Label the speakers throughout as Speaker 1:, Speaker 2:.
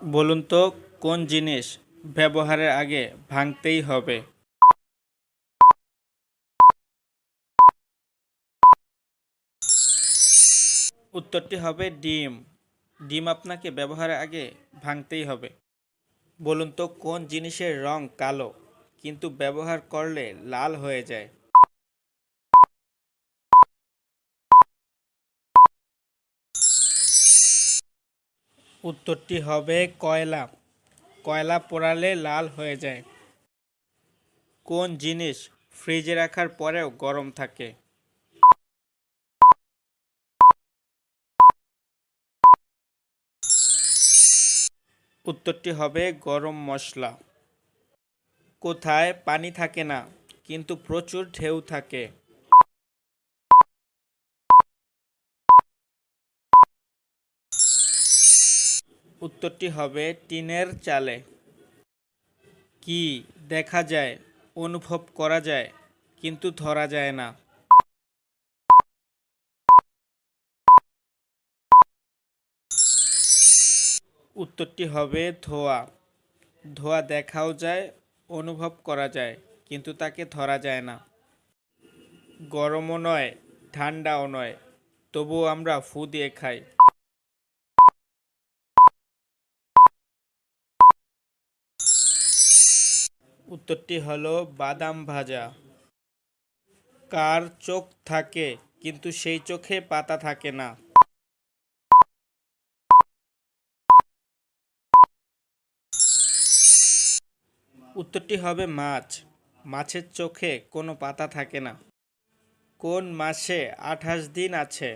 Speaker 1: বলুন তো, কোন জিনিস ব্যবহারের আগে ভাঙতেই হবে? উত্তরটি হবে ডিম। ডিম আপনাকে ব্যবহারের আগে ভাঙতেই হবে। বলুন তো, কোন জিনিসের রং কালো, কিন্তু ব্যবহার করলে লাল হয়ে যায়? উত্তরটি হবে কয়লা। কয়লা পোড়ালে লাল হয়ে যায়। কোন জিনিস ফ্রিজে রাখার পরেও গরম থাকে? উত্তরটি হবে গরম মশলা। কোথায় পানি থাকে না, কিন্তু প্রচুর ঢেউ থাকে। উত্তরটি হবে টিনের চালে। কি দেখা যায়, অনুভব করা যায়, কিন্তু ধরা যায় না। উত্তরটি হবে ধোয়া। ধোয়া দেখাও যায়, অনুভব করা যায়, কিন্তু তাকে ধরা যায় না। গরমও নয়, ঠান্ডাও নয়, তবুও আমরা ফু দিয়ে খাই। উত্তরটি হলো বাদাম ভাজা। কার চোখ থাকে, কিন্তু সেই চোখে পাতা থাকে না। উত্তরটি হবে মাছ। মাছের চোখে কোনো পাতা থাকে না। কোন মাসে আঠাশ দিন আছে?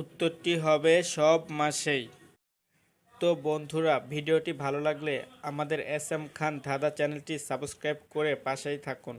Speaker 1: উত্তরটি হবে সব মাসেই। তো বন্ধুরা, ভিডিওটি ভালো লাগলে আমাদের এস এম খান ধাঁধা চ্যানেলটি সাবস্ক্রাইব করে পাশেই থাকুন।